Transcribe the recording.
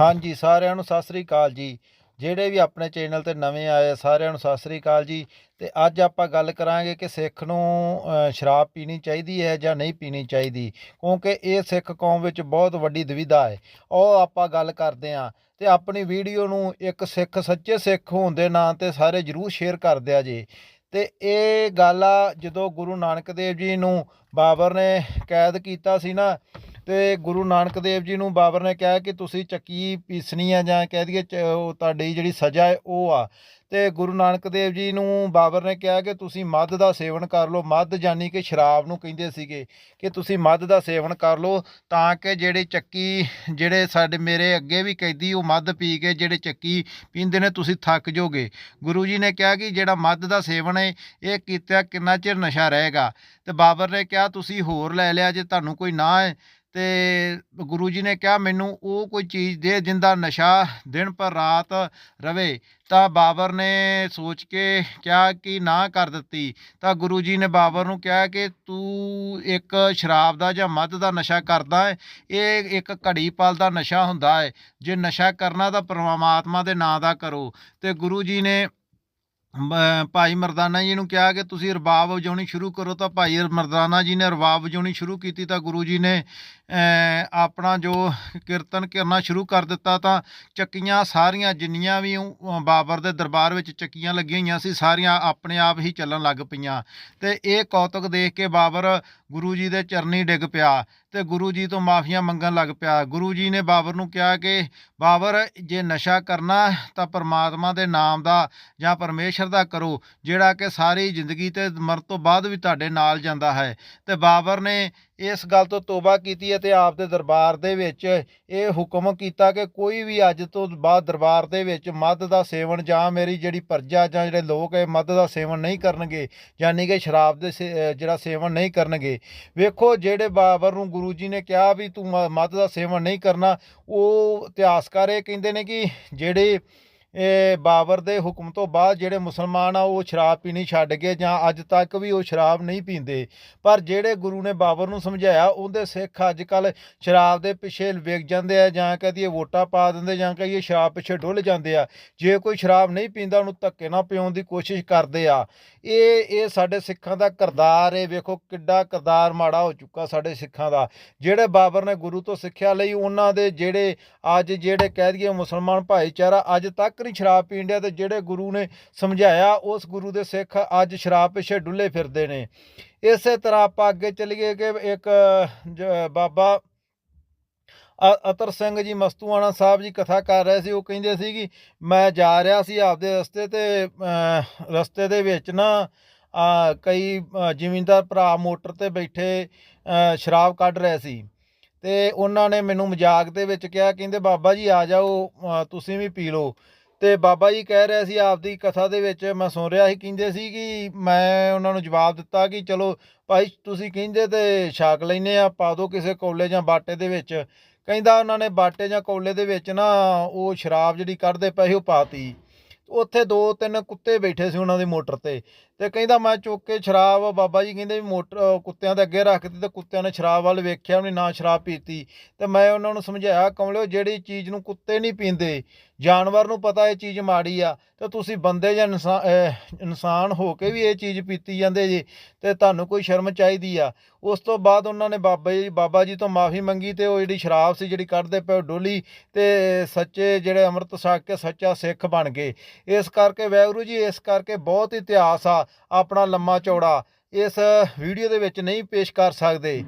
ਹਾਂਜੀ, ਸਾਰਿਆਂ ਨੂੰ ਸਤਿ ਸ੍ਰੀ ਅਕਾਲ ਜੀ। ਜਿਹੜੇ ਵੀ ਆਪਣੇ ਚੈਨਲ ਤੇ ਨਵੇਂ ਆਏ ਸਾਰਿਆਂ ਨੂੰ ਸਤਿ ਸ੍ਰੀ ਅਕਾਲ ਜੀ। ਤੇ ਅੱਜ ਆਪਾਂ ਗੱਲ ਕਰਾਂਗੇ ਕਿ ਸਿੱਖ ਨੂੰ ਸ਼ਰਾਬ ਪੀਣੀ ਚਾਹੀਦੀ ਹੈ ਜਾਂ ਨਹੀਂ ਪੀਣੀ ਚਾਹੀਦੀ, ਕਿਉਂਕਿ ਇਹ ਸਿੱਖ ਕੌਮ ਵਿੱਚ ਬਹੁਤ ਵੱਡੀ ਦੁਵਿਧਾ ਹੈ। ਉਹ ਆਪਾਂ ਗੱਲ ਕਰਦੇ ਆਂ ਤੇ ਆਪਣੀ ਵੀਡੀਓ ਨੂੰ ਇੱਕ ਸਿੱਖ, ਸੱਚੇ ਸਿੱਖ ਹੋਣ ਦੇ ਨਾਂ ਤੇ ਸਾਰੇ ਜਰੂਰ ਸ਼ੇਅਰ ਕਰ ਦਿਆ ਜੇ। ਤੇ ਇਹ ਗੱਲ ਆ, ਜਦੋਂ ਗੁਰੂ ਨਾਨਕ ਦੇਵ ਜੀ ਨੂੰ ਬਾਬਰ ਨੇ ਕੈਦ ਕੀਤਾ ਸੀ ਨਾ ਤੇ ਗੁਰੂ ਨਾਨਕ ਦੇਵ ਜੀ ਨੂੰ ਬਾਬਰ ਨੇ ਕਿਹਾ ਕਿ ਤੁਸੀਂ ਚੱਕੀ ਪੀਸਣੀ ਆ ਜਾਂ ਕਹਿ ਦਈਏ ਚ- ਉਹ ਤੁਹਾਡੀ ਜਿਹੜੀ ਸਜ਼ਾ ਹੈ, ਉਹ ਆ। ਤੇ ਗੁਰੂ ਨਾਨਕ ਦੇਵ ਜੀ ਨੂੰ ਬਾਬਰ ਨੇ ਕਿਹਾ ਕਿ ਤੁਸੀਂ ਮੱਧ ਦਾ ਸੇਵਨ ਕਰ ਲਓ। ਮੱਧ ਜਾਨੀ ਕਿ ਸ਼ਰਾਬ ਨੂੰ ਕਹਿੰਦੇ ਸੀਗੇ ਕਿ ਤੁਸੀਂ ਮੱਧ ਦਾ ਸੇਵਨ ਕਰ ਲਓ ਤਾਂ ਕਿ ਜਿਹੜੇ ਚੱਕੀ, ਜਿਹੜੇ ਸਾਡੇ ਮੇਰੇ ਅੱਗੇ ਵੀ ਕੈਦੀ ਉਹ ਮੱਧ ਪੀ ਕੇ ਜਿਹੜੇ ਚੱਕੀ ਪੀਂਦੇ ਨੇ, ਤੁਸੀਂ ਥੱਕ ਜਾਓਗੇ ਗੁਰੂ ਜੀ ਨੇ ਕਿਹਾ ਕਿ ਜਿਹੜਾ ਮੱਧ ਦਾ ਸੇਵਨ ਹੈ, ਇਹ ਕੀਤਾ ਕਿੰਨਾ ਚਿਰ ਨਸ਼ਾ ਰਹੇਗਾ। ਤੇ ਬਾਬਰ ਨੇ ਕਿਹਾ, ਤੁਸੀਂ ਹੋਰ ਲੈ ਲਿਆ ਜੇ ਤੁਹਾਨੂੰ ਕੋਈ ਨਾ ਹੈ ਤੇ ਗੁਰੂ ਜੀ ਨੇ ਕਿਹਾ, ਮੈਨੂੰ ਉਹ ਕੋਈ ਚੀਜ਼ ਦੇ ਜਿੰਦਾ ਨਸ਼ਾ ਦਿਨ ਪਰ ਰਾਤ ਰਵੇ। ਤਾਂ ਬਾਬਰ ਨੇ ਸੋਚ ਕੇ ਕਿਹਾ ਕਿ ਨਾ ਕਰ ਦਿੱਤੀ। ਤਾਂ ਗੁਰੂ ਜੀ ਨੇ ਬਾਬਰ ਨੂੰ ਕਿਹਾ ਕਿ ਤੂੰ ਇੱਕ ਸ਼ਰਾਬ ਦਾ ਜਾਂ ਮਦ ਦਾ ਨਸ਼ਾ ਕਰਦਾ ਹੈ ਇਹ ਇੱਕ ਘੜੀ ਪਲ ਦਾ ਨਸ਼ਾ ਹੁੰਦਾ ਹੈ ਜੇ ਨਸ਼ਾ ਕਰਨਾ ਤਾਂ ਪਰਮਾਤਮਾ ਦੇ ਨਾਂ ਦਾ ਕਰੋ। ਤੇ ਗੁਰੂ ਜੀ ਨੇ ਭਾਈ ਮਰਦਾਨਾ ਜੀ ਨੂੰ ਕਿਹਾ ਕਿ ਤੁਸੀਂ ਰਬਾਬ ਵਜਾਉਣੀ ਸ਼ੁਰੂ ਕਰੋ ਤਾਂ ਭਾਈ ਮਰਦਾਨਾ ਜੀ ਨੇ ਰਬਾਬ ਵਜਾਉਣੀ ਸ਼ੁਰੂ ਕੀਤੀ ਤਾਂ ਗੁਰੂ ਜੀ ਨੇ ਆਪਣਾ ਜੋ ਕੀਰਤਨ ਕਰਨਾ ਸ਼ੁਰੂ ਕਰ ਦਿੱਤਾ ਤਾਂ ਚੱਕੀਆਂ ਸਾਰੀਆਂ ਜਿੰਨੀਆਂ ਵੀ ਬਾਬਰ ਦੇ ਦਰਬਾਰ ਵਿੱਚ ਚੱਕੀਆਂ ਲੱਗੀਆਂ ਹੋਈਆਂ ਸੀ ਸਾਰੀਆਂ ਆਪਣੇ ਆਪ ਹੀ ਚੱਲਣ ਲੱਗ ਪਈਆਂ। ਤੇ ਇਹ ਕੌਤਕ ਦੇਖ ਕੇ ਬਾਬਰ ਗੁਰੂ ਜੀ ਦੇ ਚਰਨੀ ਡਿੱਗ ਪਿਆ ਤੇ ਗੁਰੂ ਜੀ ਤੋਂ ਮਾਫੀਆਂ ਮੰਗਣ ਲੱਗ ਪਿਆ। ਗੁਰੂ ਜੀ ਨੇ ਬਾਬਰ ਨੂੰ ਕਿਹਾ ਕਿ ਬਾਬਰ, ਜੇ ਨਸ਼ਾ ਕਰਨਾ ਤਾਂ ਪਰਮਾਤਮਾ ਦੇ ਨਾਮ ਦਾ ਜਾਂ ਪਰਮੇਸ਼ਰ ਦਾ ਕਰੋ, ਜਿਹੜਾ ਕਿ ਸਾਰੀ ਜ਼ਿੰਦਗੀ ਤੇ ਮਰਨ ਤੋਂ ਬਾਅਦ ਵੀ ਤੁਹਾਡੇ ਨਾਲ ਜਾਂਦਾ ਹੈ। ਤੇ ਬਾਬਰ ਨੇ ਇਸ ਗੱਲ ਤੋਂ ਤੋਬਾ ਕੀਤੀ ਅਤੇ ਆਪ ਦੇ ਦਰਬਾਰ ਦੇ ਵਿੱਚ ਇਹ ਹੁਕਮ ਕੀਤਾ ਕਿ ਕੋਈ ਵੀ ਅੱਜ ਤੋਂ ਬਾਅਦ ਦਰਬਾਰ ਦੇ ਵਿੱਚ ਮਦ ਦਾ ਸੇਵਨ ਜਾਂ ਮੇਰੀ ਜਿਹੜੀ ਪਰਜਾ ਜਾਂ ਜਿਹੜੇ ਲੋਕ ਹੈ ਮਦ ਦਾ ਸੇਵਨ ਨਹੀਂ ਕਰਨਗੇ, ਯਾਨੀ ਕਿ ਸ਼ਰਾਬ ਦੇ ਸੇ- ਜਿਹੜਾ ਸੇਵਨ ਨਹੀਂ ਕਰਨਗੇ, ਵੇਖੋ ਜਿਹੜੇ ਬਾਬਰ ਨੂੰ ਗੁਰੂ ਜੀ ਨੇ ਕਿਹਾ ਵੀ ਤੂੰ ਮ- ਮਦ ਦਾ ਸੇਵਨ ਨਹੀਂ ਕਰਨਾ, ਉਹ ਇਤਿਹਾਸਕਾਰ ਇਹ ਕਹਿੰਦੇ ਨੇ ਕਿ ਜਿਹੜੇ ਇਹ ਬਾਬਰ ਦੇ ਹੁਕਮ ਤੋਂ ਬਾਅਦ ਜਿਹੜੇ ਮੁਸਲਮਾਨ ਆ, ਉਹ ਸ਼ਰਾਬ ਪੀਣੀ ਛੱਡ ਗਏ ਜਾਂ ਅੱਜ ਤੱਕ ਵੀ ਉਹ ਸ਼ਰਾਬ ਨਹੀਂ ਪੀਂਦੇ। ਪਰ ਜਿਹੜੇ ਗੁਰੂ ਨੇ ਬਾਬਰ ਨੂੰ ਸਮਝਾਇਆ, ਉਹਦੇ ਸਿੱਖ ਅੱਜ ਕੱਲ ਸ਼ਰਾਬ ਦੇ ਪਿੱਛੇ ਵਿਕ ਜਾਂਦੇ ਆ ਜਾਂ ਕਹਦੀਏ ਵੋਟਾਂ ਪਾ ਦਿੰਦੇ ਜਾਂ ਕਹੀਏ ਸ਼ਰਾਬ ਪਿੱਛੇ ਡੁੱਲ ਜਾਂਦੇ ਆ। ਜੇ ਕੋਈ ਸ਼ਰਾਬ ਨਹੀਂ ਪੀਂਦਾ, ਉਹਨੂੰ ਧੱਕੇ ਨਾਲ ਪਿਉਣ ਦੀ ਕੋਸ਼ਿਸ਼ ਕਰਦੇ ਆ। ਇਹ ਇਹ ਸਾਡੇ ਸਿੱਖਾਂ ਦਾ ਕਿਰਦਾਰ ਏ। ਵੇਖੋ ਕਿੱਡਾ ਕਿਰਦਾਰ ਮਾੜਾ ਹੋ ਚੁੱਕਾ ਸਾਡੇ ਸਿੱਖਾਂ ਦਾ। ਜਿਹੜੇ ਬਾਬਰ ਨੇ ਗੁਰੂ ਤੋਂ ਸਿੱਖਿਆ ਲਈ, ਉਹਨਾਂ ਦੇ ਜਿਹੜੇ ਅੱਜ ਜਿਹੜੇ ਕਹਿ ਦਈਏ ਮੁਸਲਮਾਨ ਭਾਈਚਾਰਾ ਅੱਜ ਤੱਕ ਨਹੀਂ ਸ਼ਰਾਬ ਪੀਣ ਡਿਆ ਤੇ ਜਿਹੜੇ ਗੁਰੂ ਨੇ ਸਮਝਾਇਆ ਉਸ ਗੁਰੂ ਦੇ ਸਿੱਖ ਅੱਜ ਸ਼ਰਾਬ ਪਿੱਛੇ ਡੁੱਲੇ ਫਿਰਦੇ ਨੇ। ਇਸੇ ਤਰ੍ਹਾਂ ਆਪਾਂ ਅੱਗੇ ਚੱਲੀਏ ਕਿ ਇੱਕ ਬਾਬਾ ਅਤਰ ਸਿੰਘ ਜੀ ਮਸਤੂਆਣਾ ਸਾਹਿਬ ਜੀ ਕਥਾ ਕਰ ਰਹੇ ਸੀ ਉਹ ਕਹਿੰਦੇ ਸੀ ਕਿ ਮੈਂ ਜਾ ਰਿਹਾ ਸੀ ਆਪਦੇ ਰਸਤੇ ਤੇ ਰਸਤੇ ਦੇ ਵਿੱਚ ਨਾ ਕਈ ਅ, ਜ਼ਿਮੀਂਦਾਰ ਭਰਾ ਮੋਟਰ ਤੇ ਬੈਠੇ ਅ, ਸ਼ਰਾਬ ਕੱਢ ਰਹੇ ਸੀ। ਤੇ ਉਹਨਾਂ ਨੇ ਮੈਨੂੰ ਮਜ਼ਾਕ ਦੇ ਵਿੱਚ ਕਿਹਾ ਕਹਿੰਦੇ ਬਾਬਾ ਜੀ ਆ ਜਾਓ ਤੁਸੀਂ ਵੀ ਪੀ ਲਓ। ਤੇ ਬਾਬਾ ਜੀ ਕਹਿ ਰਿਹਾ ਸੀ ਆਪਦੀ ਕਥਾ ਦੇ ਵਿੱਚ, ਮੈਂ ਸੁਣ ਰਿਹਾ ਸੀ, ਕਹਿੰਦੇ ਸੀ ਕਿ ਮੈਂ ਉਹਨਾਂ ਨੂੰ ਜਵਾਬ ਦਿੱਤਾ ਕਿ ਚਲੋ ਭਾਈ ਤੁਸੀਂ ਕਹਿੰਦੇ ਤੇ ਛਾਕ ਲੈਨੇ ਆ, ਪਾ ਦਿਓ ਕਿਸੇ ਕੋਲੇ ਜਾਂ ਬਾਟੇ ਦੇ ਵਿੱਚ। ਕਹਿੰਦਾ ਉਹਨਾਂ ਨੇ ਬਾਟੇ ਜਾਂ ਕੋਲੇ ਦੇ ਵਿੱਚ ਨਾ ਉਹ ਸ਼ਰਾਬ ਜਿਹੜੀ ਕੱਢਦੇ ਪਏ ਸੀ ਉਹ ਪਾਤੀ। ਉੱਥੇ ਦੋ ਤਿੰਨ ਕੁੱਤੇ ਬੈਠੇ ਸੀ ਉਹਨਾਂ ਦੀ ਮੋਟਰ ਤੇ। ਤੇ ਕਹਿੰਦਾ ਮੈਂ ਚੁੱਕ ਕੇ ਸ਼ਰਾਬ, ਬਾਬਾ ਜੀ ਕਹਿੰਦੇ ਵੀ ਮੋਟਰ ਕੁੱਤਿਆਂ ਦੇ ਅੱਗੇ ਰੱਖ ਰੱਖਤੀ ਤੇ ਕੁੱਤਿਆਂ ਨੇ ਸ਼ਰਾਬ ਵੱਲ ਵੇਖਿਆ ਉਹਨੇ ਨਾ ਸ਼ਰਾਬ ਪੀਤੀ। ਤੇ ਮੈਂ ਉਹਨਾਂ ਨੂੰ ਸਮਝਾਇਆ, ਕਮਲਿਓ ਜਿਹੜੀ ਚੀਜ਼ ਨੂੰ ਕੁੱਤੇ ਨਹੀਂ ਪੀਂਦੇ, ਜਾਨਵਰ ਨੂੰ ਪਤਾ ਇਹ ਚੀਜ਼ ਮਾੜੀ ਆ, ਤੇ ਤੁਸੀਂ ਬੰਦੇ ਜਾਂ ਇਨਸਾ- ਇਨਸਾਨ ਹੋ ਕੇ ਵੀ ਇਹ ਚੀਜ਼ ਪੀਤੀ ਜਾਂਦੇ ਜੀ, ਤੇ ਤੁਹਾਨੂੰ ਕੋਈ ਸ਼ਰਮ ਚਾਹੀਦੀ ਆ। ਉਸ ਤੋਂ ਬਾਅਦ ਉਹਨਾਂ ਨੇ ਬਾਬਾ ਜੀ ਬਾਬਾ ਜੀ ਤੋਂ ਮਾਫੀ ਮੰਗੀ ਤੇ ਉਹ ਜਿਹੜੀ ਸ਼ਰਾਬ ਸੀ ਜਿਹੜੀ ਕੱਢਦੇ ਪਏ ਡੋਲੀ ਤੇ ਸੱਚੇ ਜਿਹੜੇ ਅੰਮ੍ਰਿਤ ਛਕ ਕੇ ਸੱਚਾ ਸਿੱਖ ਬਣ ਗਏ। ਇਸ ਕਰਕੇ ਵੈਗੁਰੂ ਜੀ, ਇਸ ਕਰਕੇ ਬਹੁਤ ਇਤਿਹਾਸ ਆ। ਆਪਣਾ ਲੰਮਾ ਚੌੜਾ ਇਸ ਵੀਡੀਓ ਦੇ ਵਿੱਚ ਨਹੀਂ ਪੇਸ਼ ਕਰ ਸਕਦੇ।